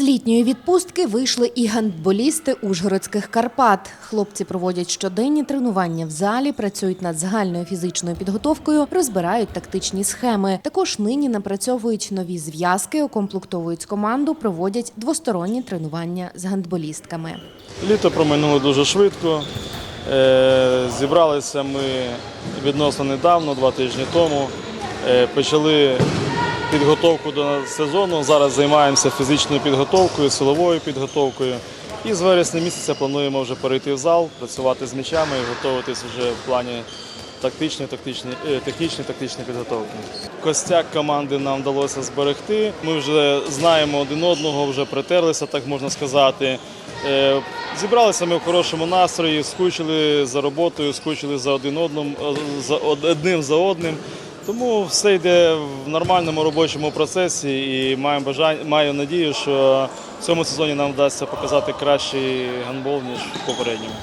Із літньої відпустки вийшли і гандболісти Ужгородських Карпат. Хлопці проводять щоденні тренування в залі, працюють над загальною фізичною підготовкою, розбирають тактичні схеми. Також нині напрацьовують нові зв'язки, окомплектовують команду, проводять двосторонні тренування з гандболістками. Літо проминуло дуже швидко. Е, Зібралися ми відносно недавно, два тижні тому. Е, Почали підготовку до сезону. Зараз займаємося фізичною підготовкою, силовою підготовкою. І з вересня місяця плануємо вже перейти в зал, працювати з м'ячами і готуватись вже в плані тактичної, тактичної, е, технічної, тактичної підготовки. Костяк команди нам вдалося зберегти. Ми вже знаємо один одного, вже притерлися, так можна сказати. Е, Зібралися ми в хорошому настрої, скучили за роботою, скучили за один одним, е, за одним за одним. Тому все йде в нормальному робочому процесі і маємо бажання, маю надію, що в цьому сезоні нам вдасться показати кращий гандбол, ніж в попередньому.